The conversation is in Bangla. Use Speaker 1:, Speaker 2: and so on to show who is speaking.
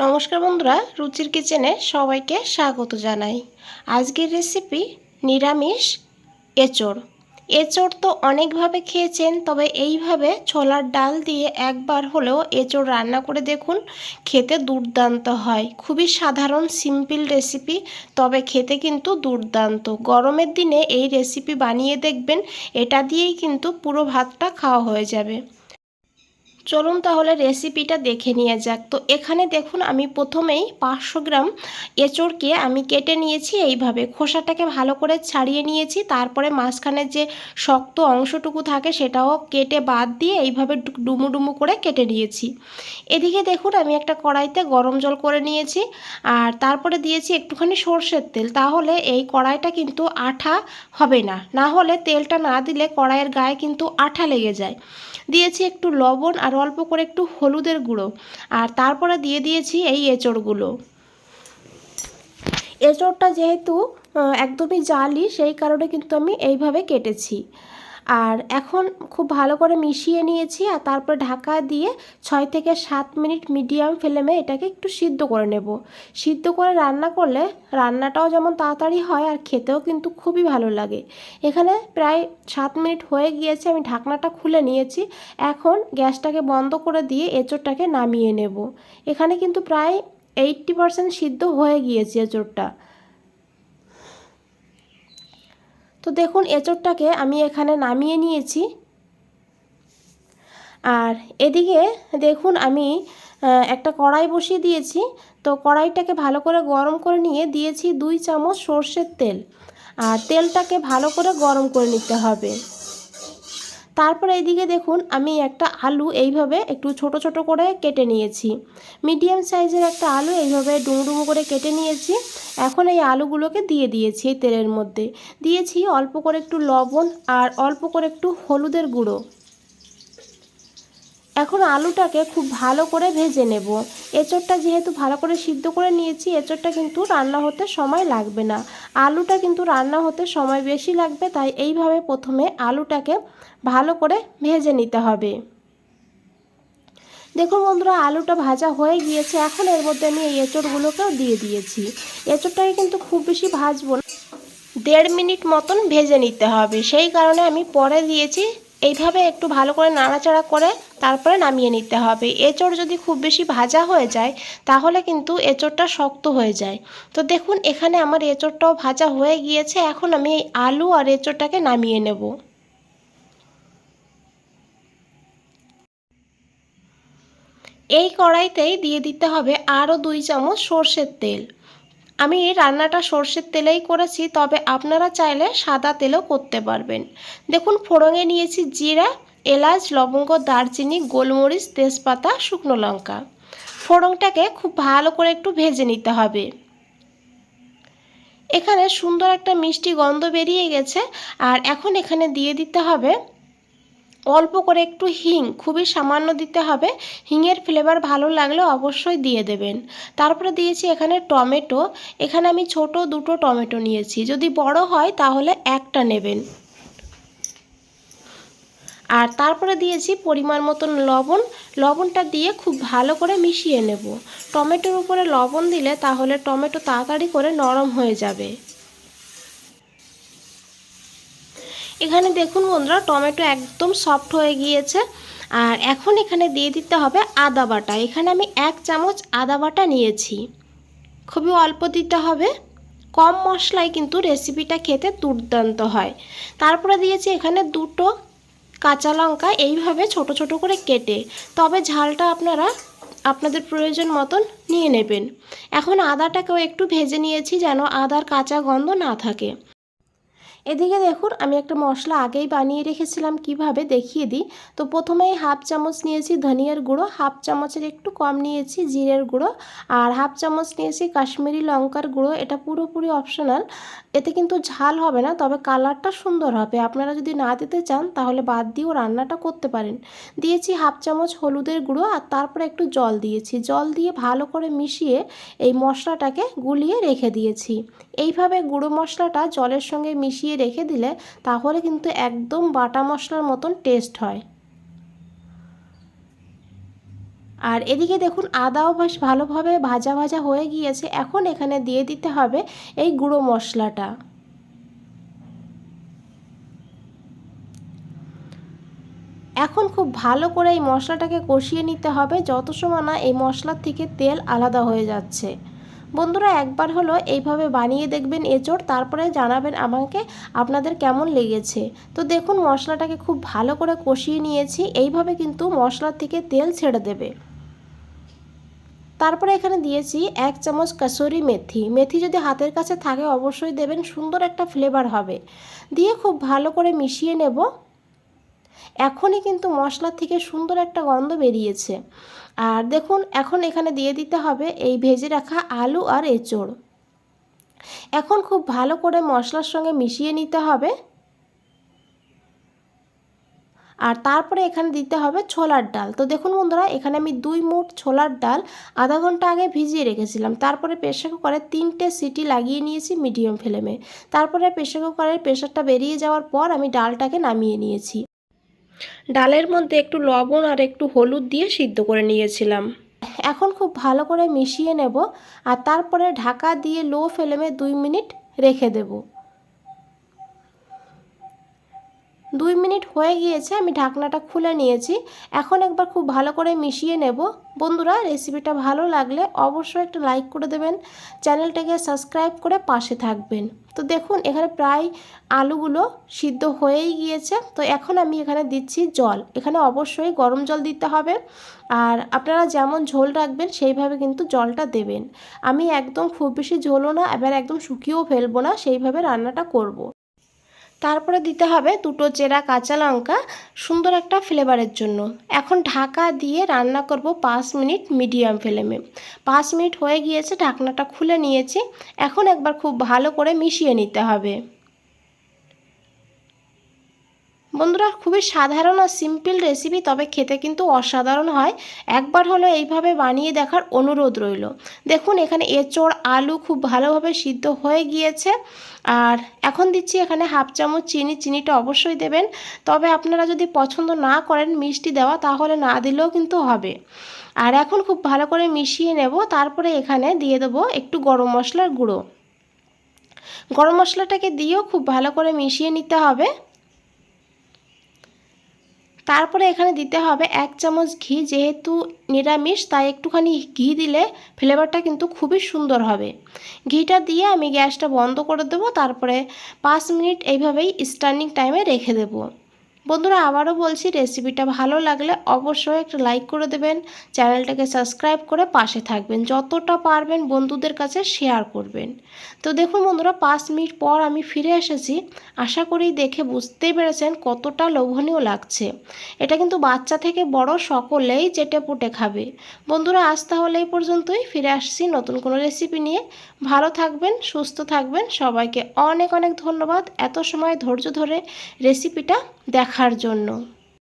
Speaker 1: নমস্কার বন্ধুরা, রুচির কিচেনে সবাইকে স্বাগত জানাই। আজকের রেসিপি নিরামিষ এঁচড়। এঁচড় তো অনেকভাবে খেয়েছেন, তবে এইভাবে ছোলার ডাল দিয়ে একবার হলেও এঁচড় রান্না করে দেখুন, খেতে দুর্দান্ত হয়। খুবই সাধারণ সিম্পল রেসিপি তবে খেতে কিন্তু দুর্দান্ত। গরমের দিনে এই রেসিপি বানিয়ে দেখবেন, এটা দিয়েই কিন্তু পুরো ভাতটা খাওয়া হয়ে যাবে। চলুন তাহলে রেসিপিটা দেখে নিয়ে যাক। তো এখানে দেখুন, আমি প্রথমেই পাঁচশো গ্রাম এঁচড়কে আমি কেটে নিয়েছি এইভাবে। খোসাটাকে ভালো করে ছাড়িয়ে নিয়েছি, তারপরে মাঝখানে যে শক্ত অংশটুকু থাকে সেটাও কেটে বাদ দিয়ে এইভাবে ডুমু ডুমু করে কেটে নিয়েছি। এদিকে দেখুন, আমি একটা কড়াইতে গরম জল করে নিয়েছি, আর তারপরে দিয়েছি একটুখানি সর্ষের তেল। তাহলে এই কড়াইটা কিন্তু আঠা হবে না। না হলে তেলটা না দিলে কড়াইয়ের গায়ে কিন্তু আঠা লেগে যায়। দিয়েছি একটু লবণ আর অল্প করে একটু হলুদের গুঁড়ো। আর তারপরে দিয়ে দিয়েছি এই এঁচড়গুলো। এঁচড়টা যেহেতু একদমই জালি, সেই কারণে কিন্তু আমি এইভাবে কেটেছি। আর এখন খুব ভালো করে মিশিয়ে নিয়েছি আর তারপর ঢাকা দিয়ে ছয় থেকে সাত মিনিট মিডিয়াম ফ্লেমে এটাকে একটু সিদ্ধ করে নেব। সিদ্ধ করে রান্না করলে রান্নাটাও যেমন তাড়াতাড়ি হয় আর খেতেও কিন্তু খুবই ভালো লাগে। এখানে প্রায় সাত মিনিট হয়ে গিয়েছে, আমি ঢাকনাটা খুলে নিয়েছি। এখন গ্যাসটাকে বন্ধ করে দিয়ে এঁচোড়টাকে নামিয়ে নেব। এখানে কিন্তু প্রায় এইটটি পারসেন্ট সিদ্ধ হয়ে গিয়েছে এঁচোড়টা। তো দেখুন, এঁচড়টাকে আমি এখানে নামিয়ে নিয়েছি। আর এদিকে দেখুন, আমি একটা কড়াই বসিয়ে দিয়েছি। তো কড়াইটাকে ভালো করে গরম করে নিয়ে দিয়েছি দুই চামচ সর্ষের তেল। আর তেলটাকে ভালো করে গরম করে নিতে হবে। তারপর এদিকে দেখুন, আমি একটা আলু এইভাবে একটু ছোট ছোট করে কেটে নিয়েছি। মিডিয়াম সাইজের একটা আলু এইভাবে ডুমো করে কেটে নিয়েছি। এখন এই আলুগুলোকে দিয়ে দিয়েছি এই তেলের মধ্যে। দিয়েছি অল্প করে একটু লবণ আর অল্প করে একটু হলুদের গুঁড়ো। এখন আলুটাকে খুব ভালো করে ভেজে নেব। এঁচড়টা যেহেতু ভালো করে সিদ্ধ করে নিয়েছি, এঁচড়টা কিন্তু রান্না হতে সময় লাগবে না। আলুটা কিন্তু রান্না হতে সময় বেশি লাগবে, তাই এইভাবে প্রথমে আলুটাকে ভালো করে ভেজে নিতে হবে। দেখুন বন্ধুরা, আলুটা ভাজা হয়ে গিয়েছে। এখন এর মধ্যে আমি এই এঁচড়গুলোকেও দিয়ে দিয়েছি। এঁচড়টাকে কিন্তু খুব বেশি ভাজবো না। দেড় মিনিট মতন ভেজে নিতে হবে। সেই কারণে আমি পরে দিয়েছি। এইভাবে একটু ভালো করে নাড়াচাড়া করে তারপরে নামিয়ে নিতে হবে। এঁচড় যদি খুব বেশি ভাজা হয়ে যায়, তাহলে কিন্তু এঁচড়টা শক্ত হয়ে যায়। তো দেখুন, এখানে আমার এঁচড়টাও ভাজা হয়ে গিয়েছে। এখন আমি এই আলু আর এঁচড়টাকে নামিয়ে নেব। এই কড়াইতেই দিয়ে দিতে হবে আরও দুই চামচ সর্ষের তেল। আমি রান্নাটা সর্ষের তেলেই করেছি, তবে আপনারা চাইলে সাদা তেলও করতে পারবেন। দেখুন ফোড়ঙে নিয়েছি জিরা, এলাচ, লবঙ্গ, দারচিনি, গোলমরিচ, তেজপাতা, শুকনো লঙ্কা। ফোড়নটাকে খুব ভালো করে একটু ভেজে নিতে হবে। এখানে সুন্দর একটা মিষ্টি গন্ধ বেরিয়ে গেছে, আর এখন এখানে দিয়ে দিতে হবে অল্প করে একটু হিং, খুবই সামান্য দিতে হবে। হিংয়ের ফ্লেভার ভালো লাগলে অবশ্যই দিয়ে দেবেন। তারপরে দিয়েছি এখানে টমেটো। এখানে আমি ছোট দুটো টমেটো নিয়েছি। যদি বড় হয় তাহলে একটা নেবেন। আর তারপরে দিয়েছি পরিমাণ মতন লবণ। লবণটা দিয়ে খুব ভালো করে মিশিয়ে নেব। টমেটোর উপরে লবণ দিলে তাহলে টমেটো তাড়াতাড়ি করে নরম হয়ে যাবে। এখানে দেখুন বন্ধুরা, টমেটো একদম সফট হয়ে গিয়েছে। আর এখন এখানে দিয়ে দিতে হবে আদা বাটা। এখানে আমি এক চামচ আদা বাটা নিয়েছি। খুবই অল্প দিতে হবে। কম মশলায় কিন্তু রেসিপিটা খেতে দুর্দান্ত হয়। তারপরে দিয়েছি এখানে দুটো কাঁচা লঙ্কা। এইভাবে ছোট ছোট করে কেটে, তবে ঝালটা আপনারা আপনাদের প্রয়োজন মতন নিয়ে নেবেন। এখন আদাটাকেও একটু ভেজে নিয়েছি যেন আদার কাঁচা গন্ধ না থাকে। এদিকে দেখুন, আমি একটা মশলা আগেই বানিয়ে রেখেছিলাম, কীভাবে দেখিয়ে দিই? তো প্রথমেই হাফ চামচ নিয়েছি ধনিয়ার গুঁড়ো, হাফ চামচের একটু কম নিয়েছি জিরের গুঁড়ো, আর হাফ চামচ নিয়েছি কাশ্মীরি লঙ্কার গুঁড়ো, এটা পুরোপুরি অপশনাল এতে কিন্তু ঝাল হবে না, তবে কালারটা সুন্দর হবে। আপনারা যদি না দিতে চান, তাহলে বাদ দিয়েও রান্নাটা করতে পারেন। দিয়েছি হাফ চামচ হলুদের গুঁড়ো, আর তারপরে একটু জল দিয়েছি। জল দিয়ে ভালো করে মিশিয়ে এই মশলাটাকে গুলিয়ে রেখে দিয়েছি। এইভাবে গুঁড়ো মশলাটা জলের সঙ্গে মিশিয়ে দিয়ে রেখে দিলে তাহলে কিন্তু একদম বাটা মশলার মতন টেস্ট হয়। আর এদিকে দেখুন আদাও বেশ ভালোভাবে ভাজা ভাজা হয়ে গিয়েছে। এখন এখানে দিয়ে দিতে হবে এই গুঁড়ো মশলাটা। এখন খুব ভালো করে এই মশলাটাকে কষিয়ে নিতে হবে। যত সময় না এই মশলার থেকে তেল আলাদা হয়ে যাচ্ছে। বন্ধুরা একবার হলো এইভাবে বানিয়ে দেখবেন এঁচড়, তারপরে জানাবেন আমাকে আপনাদের কেমন লেগেছে। তো দেখুন মশলাটাকে খুব ভালো করে কষিয়ে নিয়েছি, এইভাবে কিন্তু মশলার থেকে তেল ছেড়ে দেবে। তারপরে এখানে দিয়েছি এক চামচ কাসুরি মেথি। মেথি যদি হাতের কাছে থাকে অবশ্যই দেবেন, সুন্দর একটা ফ্লেভার হবে। দিয়ে খুব ভালো করে মিশিয়ে নেব। এখনই কিন্তু মশলা থেকে সুন্দর একটা গন্ধ বেরিয়েছে। আর দেখুন, এখন এখানে দিয়ে দিতে হবে এই ভেজে রাখা আলু আর এঁচড়। এখন খুব ভালো করে মশলার সঙ্গে মিশিয়ে নিতে হবে। আর তারপরে এখানে দিতে হবে ছোলার ডাল। তো দেখুন বন্ধুরা, এখানে আমি দুই মুঠ ছোলার ডাল আধা ঘণ্টা আগে ভিজিয়ে রেখেছিলাম। তারপরে প্রেশার কুকারে তিনটে সিটি লাগিয়ে নিয়েছি মিডিয়াম ফ্লেমে। তারপরে প্রেশার কুকারের প্রেশারটা বেরিয়ে যাওয়ার পর আমি ডালটাকে নামিয়ে নিয়েছি। ডালের মধ্যে একটু লবণ আর একটু হলুদ দিয়ে সিদ্ধ করে নিয়েছিলাম। এখন খুব ভালো করে মিশিয়ে নেব আর তারপরে ঢাকা দিয়ে লো ফ্লেমে দুই মিনিট রেখে দেবো। দুই মিনিট হয়ে গিয়েছে, আমি ঢাকনাটা খুলে নিয়েছি। এখন একবার খুব ভালো করে মিশিয়ে নেব। বন্ধুরা রেসিপিটা ভালো লাগলে অবশ্যই একটা লাইক করে দেবেন। চ্যানেলটাকে সাবস্ক্রাইব করে পাশে থাকবেন। তো দেখুন, এখানে প্রায় আলুগুলো সিদ্ধ হয়েই গিয়েছে। তো এখন আমি এখানে দিচ্ছি জল। এখানে অবশ্যই গরম জল দিতে হবে। আর আপনারা যেমন ঝোল রাখবেন, সেইভাবে কিন্তু জলটা দেবেন। আমি একদম খুব বেশি ঝোলও না, এবার একদম শুকিয়েও ফেলব না, সেইভাবে রান্নাটা করব। তারপরে দিতে হবে দুটো চেরা কাঁচা লঙ্কা, সুন্দর একটা ফ্লেভারের জন্য। এখন ঢাকা দিয়ে রান্না করব পাঁচ মিনিট মিডিয়াম ফ্লেমে পাঁচ মিনিট হয়ে গিয়েছে, ঢাকনাটা খুলে নিয়েছি। এখন একবার খুব ভালো করে মিশিয়ে নিতে হবে। বন্ধুরা, খুবই সাধারণ আর সিম্পল রেসিপি তবে খেতে কিন্তু অসাধারণ হয়। একবার হলো এইভাবে বানিয়ে দেখার অনুরোধ রইল। দেখুন, এখানে এঁচড়, আলু খুব ভালোভাবে সিদ্ধ হয়ে গিয়েছে। আর এখন দিচ্ছি এখানে হাফ চামচ চিনি, চিনিটা অবশ্যই দেবেন। তবে আপনারা যদি পছন্দ না করেন মিষ্টি দেওয়া, তাহলে না দিলেও কিন্তু হবে। আর এখন খুব ভালো করে মিশিয়ে নেব। তারপরে এখানে দিয়ে দেবো একটু গরম মশলার গুঁড়ো। গরম মশলাটাকে দিয়েও খুব ভালো করে মিশিয়ে নিতে হবে। তারপরে এখানে দিতে হবে এক চামচ ঘি, যেহেতু নিরামিষ, তাই একটুখানি ঘি দিলে ফ্লেভারটা কিন্তু খুবই সুন্দর হবে। ঘিটা দিয়ে আমি গ্যাসটা বন্ধ করে দেবো, তারপরে পাঁচ মিনিট এইভাবেই স্ট্যান্ডিং টাইমে রেখে দেবো। বন্ধুরা, আবারও বলছি রেসিপিটা ভালো লাগলে অবশ্যই একটা লাইক করে দেবেন, চ্যানেলটাকে সাবস্ক্রাইব করে পাশে থাকবেন, যতটা পারবেন বন্ধুদের কাছে শেয়ার করবেন। তো দেখুন বন্ধুরা, পাঁচ মিনিট পর আমি ফিরে এসেছি, আশা করি দেখে বুঝতেই পেরেছেন কতটা লোভনীয় লাগছে। এটা কিন্তু বাচ্চা থেকে বড় সকলেই চেটে পুটে খাবে। বন্ধুরা, আজ তাহলে এই পর্যন্তই, ফিরে আসছি নতুন কোনো রেসিপি নিয়ে। ভালো থাকবেন, সুস্থ থাকবেন, সবাইকে অনেক অনেক ধন্যবাদ, এত সময় ধৈর্য ধরে রেসিপিটা দেখার জন্য।